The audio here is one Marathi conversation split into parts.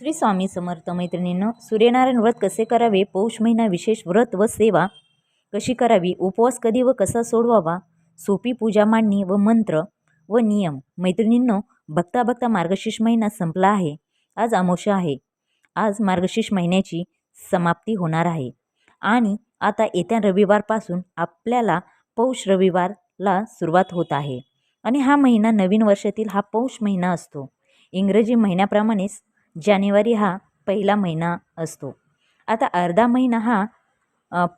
श्री स्वामी समर्थ मैत्रिणींनो सूर्यनारायण व्रत कसे करावे? पौष महिना विशेष व्रत व सेवा कशी करावी? उपवास कधी व कसा सोडवावा? सोपी पूजा मांडणी व मंत्र व नियम. मैत्रिणींनो बघता बघता मार्गशीर्ष महिना संपला आहे. आज अमोशा आहे. आज मार्गशीर्ष महिन्याची समाप्ती होणार आहे. आणि आता येत्या रविवारपासून आपल्याला पौष रविवारला सुरुवात होत आहे. आणि हा महिना नवीन वर्षातील हा पौष महिना असतो. इंग्रजी महिन्याप्रमाणेच जानेवारी हा पहिला महिना असतो. आता अर्धा महिना हा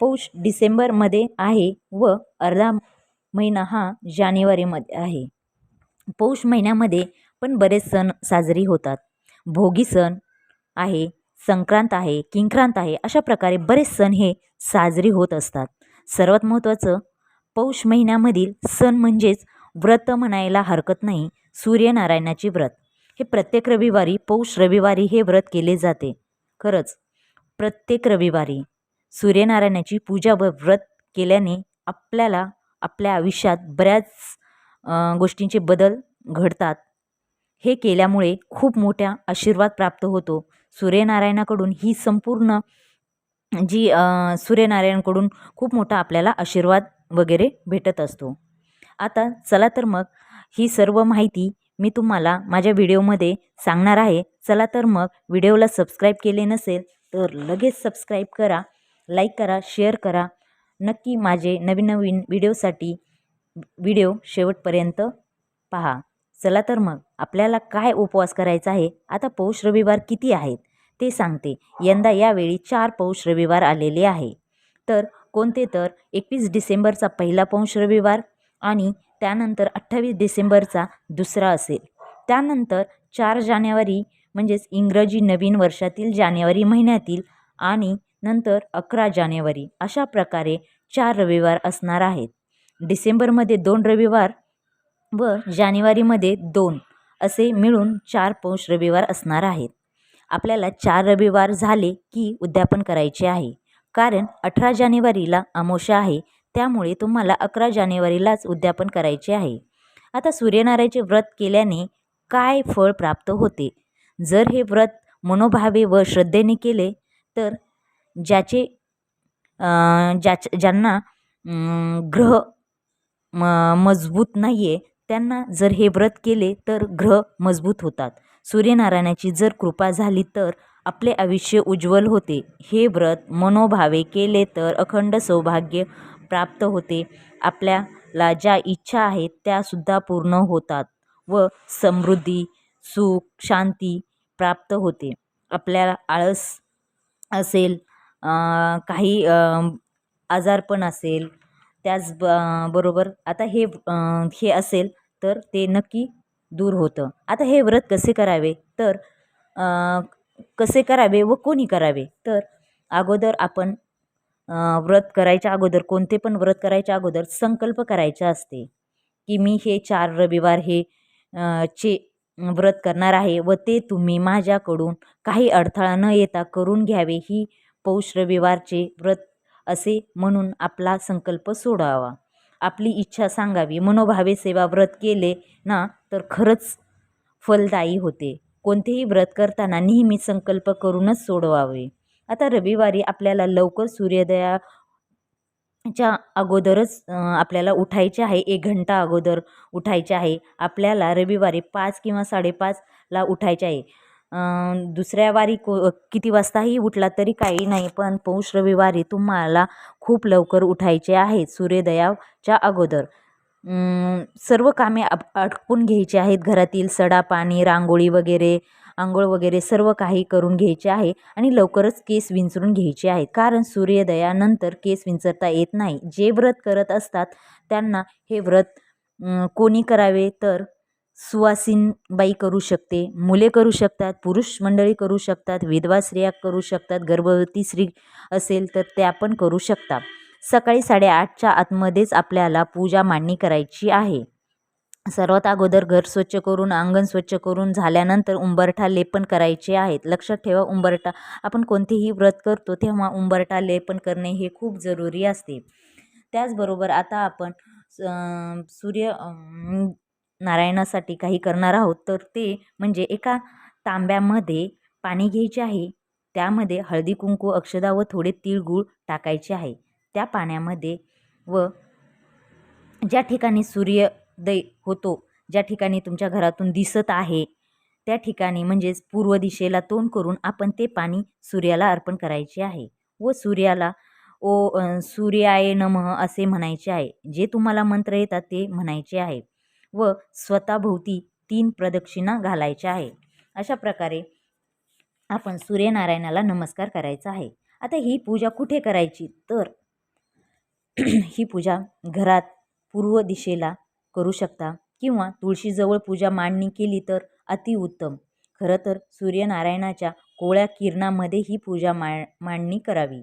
पौष डिसेंबरमध्ये आहे व अर्धा महिना हा जानेवारीमध्ये आहे. पौष महिन्यामध्ये पण बरेच सण साजरी होतात. भोगी सण आहे संक्रांत आहे किंक्रांत आहे अशा प्रकारे बरेच सण हे साजरी होत असतात. सर्वात महत्त्वाचं पौष महिन्यामधील सण म्हणजेच व्रत म्हणायला हरकत नाही सूर्यनारायणाचे व्रत. हे प्रत्येक रविवारी पौष रविवारी हे व्रत केले जाते. खरंच प्रत्येक रविवारी सूर्यनारायणाची पूजा व व्रत केल्याने आपल्याला आपल्या आयुष्यात बऱ्याच गोष्टींचे बदल घडतात. हे केल्यामुळे खूप मोठ्या आशीर्वाद प्राप्त होतो. सूर्यनारायणाकडून ही संपूर्ण जी सूर्यनारायणकडून खूप मोठा आपल्याला आशीर्वाद वगैरे भेटत असतो. आता चला तर मग ही सर्व माहिती मी तुम्हाला माझ्या व्हिडिओमध्ये सांगणार आहे. चला तर मग व्हिडिओला सबस्क्राईब केले नसेल तर लगेच सबस्क्राईब करा लाईक करा शेअर करा. नक्की माझे नवीन नवीन व्हिडिओसाठी व्हिडिओ शेवटपर्यंत पहा. चला तर मग आपल्याला काय उपवास करायचा आहे? आता पौष रविवार किती आहेत? ते सांगते. यंदा यावेळी चार पौष रविवार आलेले आहे. तर कोणते? तर एकवीस डिसेंबरचा पहिला पौष रविवार आणि त्यानंतर अठ्ठावीस डिसेंबरचा दुसरा असेल. त्यानंतर चार जानेवारी म्हणजेच इंग्रजी नवीन वर्षातील जानेवारी महिन्यातील आणि नंतर अकरा जानेवारी अशा प्रकारे चार रविवार असणार आहेत. डिसेंबरमध्ये दोन रविवार व जानेवारीमध्ये दोन असे मिळून चार पौष रविवार असणार आहेत. आपल्याला चार रविवार झाले की उद्यापन करायचे आहे. कारण अठरा जानेवारीला अमावस्या आहे. त्यामुळे तुम्हाला अकरा जानेवारीलाच उद्यापन करायचे आहे. आता सूर्यनारायणचे व्रत केल्याने काय फळ प्राप्त होते? जर हे व्रत मनोभावे व श्रद्धेने केले तर ज्याचे ज्याच ज्यांना ग्रह म मजबूत नाही आहे त्यांना जर हे व्रत केले तर ग्रह मजबूत होतात. सूर्यनारायणाची जर कृपा झाली तर आपले आयुष्य उज्ज्वल होते. हे व्रत मनोभावे केले तर अखंड सौभाग्य प्राप्त होते. आपल्याला ज्या इच्छा आहेत त्यासुद्धा पूर्ण होतात व समृद्धी सुख शांती प्राप्त होते. आपल्याला आळस असेल काही आजारपण असेल त्याच ब बरोबर. आता हे हे असेल तर ते नक्की दूर होतं. आता हे व्रत कसे करावे? तर कसे करावे व कोणी करावे? तर अगोदर आपण व्रत करायच्या अगोदर कोणते पण व्रत करायच्या अगोदर संकल्प करायचा असते की मी हे चार रविवार हे चे व्रत करणार आहे व ते तुम्ही माझ्याकडून काही अडथळा न येता करून घ्यावे ही पौष रविवारचे व्रत असे म्हणून आपला संकल्प सोडावा. आपली इच्छा सांगावी. मनोभावे सेवा व्रत केले ना तर खरंच फलदायी होते. कोणतेही व्रत करताना नेहमी संकल्प करूनच सोडवावे. आता रविवारी आपल्याला लवकर सूर्योदया च्या अगोदरच आपल्याला उठायचे आहे. एक घंटा अगोदर उठायचे आहे. आपल्याला रविवारी पाच किंवा साडेपाचला उठायचे आहे. दुसऱ्या वारी को किती वाजताही उठला तरी काही नाही पण पौष रविवारी तुम्हाला खूप लवकर उठायचे आहे सूर्योदयाच्या अगोदर. सर्व कामे आप आटपून घ्यायची आहेत. घरातील सडा पाणी रांगोळी वगैरे आंघोळ वगैरे सर्व काही करून घ्यायचे आहे आणि लवकरच केस विंचरून घ्यायचे आहेत. कारण सूर्योदयानंतर केस विंचरता येत नाही. जे व्रत करत असतात त्यांना हे व्रत कोणी करावे तर सुवासीनबाई करू शकते मुले करू शकतात पुरुष मंडळी करू शकतात विधवा स्त्रिया करू शकतात गर्भवती स्त्री असेल तर त्या पण करू शकतात. सकाळी साडेआठच्या आतमध्येच आपल्याला पूजा मांडणी करायची आहे. सर्वात अगोदर घर स्वच्छ करून अंगण स्वच्छ करून झाल्यानंतर उंबरठा लेपन करायचे आहेत. लक्षात ठेवा उंबरठा आपण कोणतेही व्रत करतो तेव्हा उंबरठा लेपन करणे हे खूप जरुरी असते. त्याचबरोबर आता आपण सूर्य नारायणासाठी काही करणार आहोत तर ते म्हणजे एका तांब्यामध्ये पाणी घ्यायचे आहे. त्यामध्ये हळदी कुंकू अक्षदा व थोडे तिळगूळ टाकायचे आहे. त्या पाण्यामध्ये व ज्या ठिकाणी सूर्य दै होतो. ज्या ठिकाणी तुमच्या घरातून दिसत आहे त्या ठिकाणी म्हणजेच पूर्व दिशेला तोंड करून आपण ते पाणी सूर्याला अर्पण करायचे आहे. व सूर्याला ओ सूर्याय नमः असे म्हणायचे आहे. जे तुम्हाला मंत्र येतात ते म्हणायचे आहे. व स्वतःभोवती तीन प्रदक्षिणा घालायच्या आहे. अशा प्रकारे आपण सूर्यनारायणाला नमस्कार करायचा आहे. आता ही पूजा कुठे करायची? तर ही पूजा घरात पूर्व दिशेला करू शकता. किंवा तुळशीजवळ पूजा मांडणी केली तर अतिउत्तम खरं तर सूर्यनारायणाच्या कोवळ्या किरणामध्ये ही पूजा मा मांडणी करावी.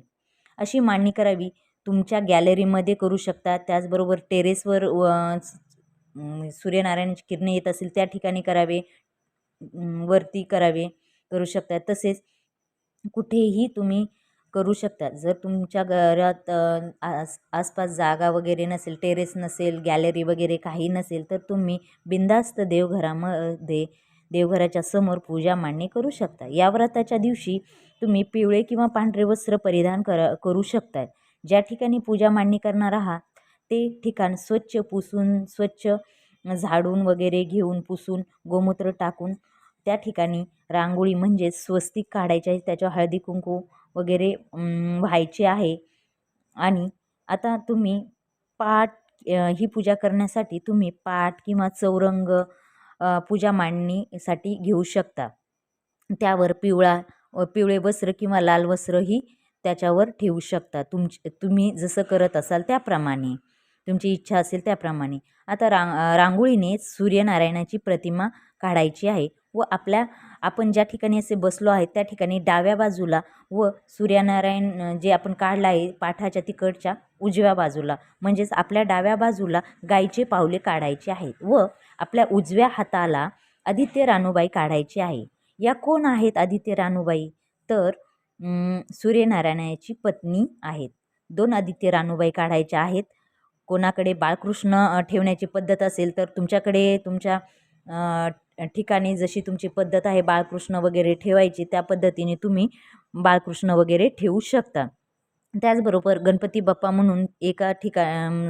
अशी मांडणी करावी. तुमच्या गॅलरीमध्ये करू शकता. त्याचबरोबर टेरेसवर व सूर्यनारायणाची किरणे येत असेल त्या ठिकाणी करावे. वरती करावे. करू शकता. तसेच कुठेही तुम्ही करू शकता जर तुमच्या घरात आस आसपास जागा वगैरे नसेल टेरेस नसेल गॅलरी वगैरे काही नसेल तर तुम्ही बिंदास्त देवघरामध्ये देवघराच्या समोर पूजा मांडणी करू शकता. या व्रताच्या दिवशी तुम्ही पिवळे किंवा पांढरे वस्त्र परिधान करा करू शकता. ज्या ठिकाणी पूजा मांडणी करणार आहात ते ठिकाण स्वच्छ पुसून स्वच्छ झाडून वगैरे घेऊन पुसून गोमूत्र टाकून त्या ठिकाणी रांगोळी म्हणजेच स्वस्तिक काढायच्या त्याच्या हळदी कुंकू वगैरे व्हायचे आहे. आणि आता तुम्ही पाट ही पूजा करण्यासाठी तुम्ही पाट किंवा चौरंग पूजा मांडणीसाठी घेऊ शकता. त्यावर पिवळा पिवळे वस्त्र किंवा लाल वस्त्रही त्याच्यावर ठेवू शकता. तुमच तुम्ही जसं करत असाल त्याप्रमाणे. तुमची इच्छा असेल त्याप्रमाणे. आता रांग रांगोळीने सूर्यनारायणाची प्रतिमा काढायची आहे. व आपल्या आपण ज्या ठिकाणी असे बसलो आहे त्या ठिकाणी डाव्या बाजूला व सूर्यनारायण जे आपण काढलं आहे पाठाच्या तिकडच्या उजव्या बाजूला म्हणजेच आपल्या डाव्या बाजूला गायीचे पावले काढायचे आहेत व आपल्या उजव्या हाताला आदित्य रानूबाई काढायची आहे. या कोण आहेत आदित्य रानूबाई तर सूर्यनारायणाची पत्नी आहेत. दोन आदित्य रानूबाई काढायच्या आहेत. कोणाकडे बाळकृष्ण ठेवण्याची पद्धत असेल तर तुमच्याकडे तुमच्या ठिकाणी जशी तुमची पद्धत आहे बाळकृष्ण वगैरे ठेवायची त्या पद्धतीने तुम्ही बाळकृष्ण वगैरे ठेवू शकता. त्याचबरोबर गणपती बाप्पा म्हणून एका ठिका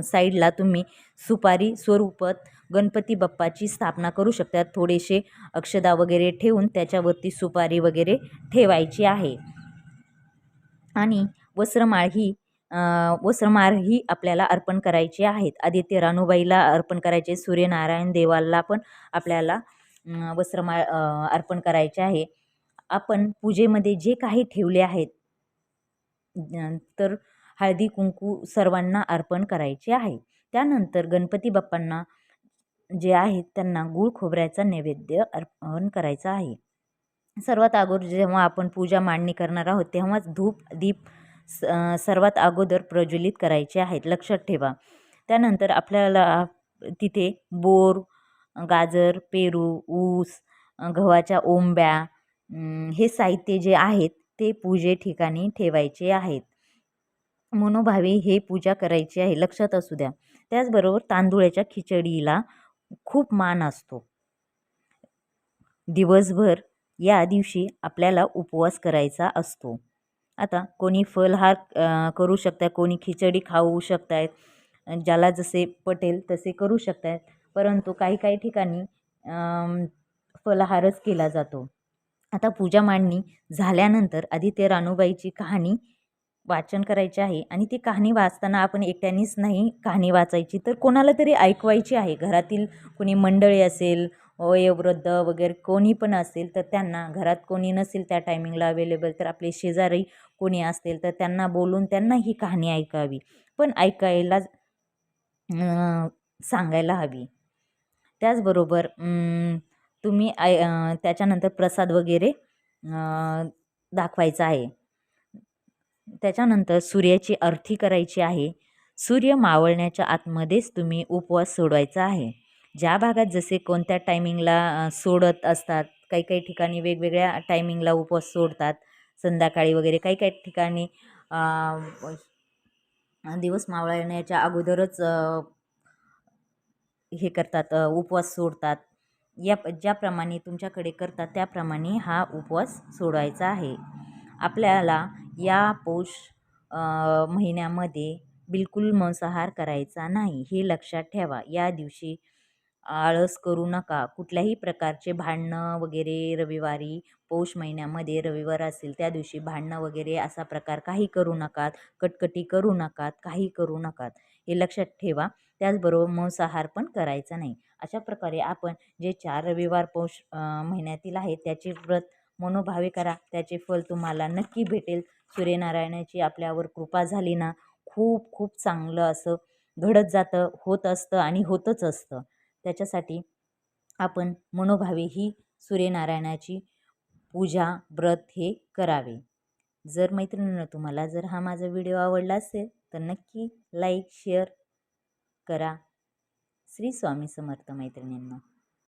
साईडला तुम्ही सुपारी स्वरूपात गणपती बाप्पाची स्थापना करू शकता. थोडेसे अक्षदा वगैरे ठेवून त्याच्यावरती सुपारी वगैरे ठेवायची आहे. आणि वस्त्रमाळ ही वस्त्रमाळ ही आपल्याला अर्पण करायची आहेत. आदित्य रानूबाईला अर्पण करायचे सूर्यनारायण देवाला पण आपल्याला वस्त्रमा अर्पण करायचे आहे. आपण पूजेमध्ये जे काही ठेवले आहेत तर हळदी कुंकू सर्वांना अर्पण करायचे आहे. त्यानंतर गणपती बाप्पांना जे आहेत त्यांना गूळ खोबऱ्याचा नैवेद्य अर्पण करायचा आहे. सर्वात अगोदर जेव्हा आपण पूजा मांडणी करणार आहोत तेव्हाच धूप दीप स सर्वात अगोदर प्रज्वलित करायचे आहेत. लक्षात ठेवा. त्यानंतर आपल्याला तिथे बोर गाजर पेरू ऊस गव्हाच्या ओंब्या हे साहित्य जे आहेत ते पूजे ठिकाणी ठेवायचे आहेत. मनोभावे हे पूजा करायची आहे लक्षात असू द्या. त्याचबरोबर तांदुळाच्या खिचडीला खूप मान असतो. दिवसभर या दिवशी आपल्याला उपवास करायचा असतो. आता कोणी फलहार करू शकतात कोणी खिचडी खाऊ शकतायत ज्याला जसे पटेल तसे करू शकतात परंतु काही काही ठिकाणी फलाहारच केला जातो. आता पूजा मांडणी झाल्यानंतर आधी ते रानूबाईची कहाणी वाचन करायची आहे आणि ती कहाणी वाचताना आपण एकट्यानेच नाही कहाणी वाचायची तर कोणाला तरी ऐकवायची आहे. घरातील कोणी मंडळी असेल वयोवृद्ध वगैरे कोणी पण असेल तर त्यांना घरात कोणी नसेल त्या टायमिंगला अवेलेबल तर आपले शेजारी कोणी असतील तर त्यांना बोलून त्यांना ही कहाणी ऐकावी. पण ऐकायला सांगायला हवी. त्याचबरोबर तुम्ही आय त्याच्यानंतर प्रसाद वगैरे दाखवायचा आहे. त्याच्यानंतर सूर्याची आरती करायची आहे. सूर्य मावळण्याच्या आतमध्येच तुम्ही उपवास सोडवायचा आहे. ज्या भागात जसे कोणत्या टायमिंगला सोडत असतात काही काही ठिकाणी वेगवेगळ्या टायमिंगला उपवास सोडतात संध्याकाळी वगैरे काही काही ठिकाणी दिवस मावळण्याच्या अगोदरच हे करतात उपवास सोडतात. या ज्याप्रमाणे तुमच्याकडे करतात त्याप्रमाणे हा उपवास सोडायचा आहे. आपल्याला या पौष महिन्यामध्ये बिलकुल मांसाहार करायचा नाही हे लक्षात ठेवा. या दिवशी आळस करू नका. कुठल्याही प्रकारचे भांडणं वगैरे रविवारी पौष महिन्यामध्ये रविवार असेल त्या दिवशी भांडणं वगैरे असा प्रकार काही करू नकात कटकटी करू नकात काही करू नकात. हे लक्षात ठेवा. त्याचबरोबर मांसाहार पण करायचा नाही. अशा प्रकारे आपण जे चार रविवार पौष महिन्यातील आहेत त्याचे व्रत मनोभावे करा. त्याचे फल तुम्हाला नक्की भेटेल. सूर्यनारायणाची आपल्यावर कृपा झाली ना खूप खूप चांगलं असं घडत जातं होत असतं आणि होतच असतं. त्याच्यासाठी आपण मनोभावे ही सूर्यनारायणाची पूजा व्रत हे करावे. जर मैत्रिणीनं तुम्हाला जर हा माझा व्हिडिओ आवडला असेल तर नक्की लाईक शेअर करा. श्री स्वामी समर्थ मैत्रिणींना.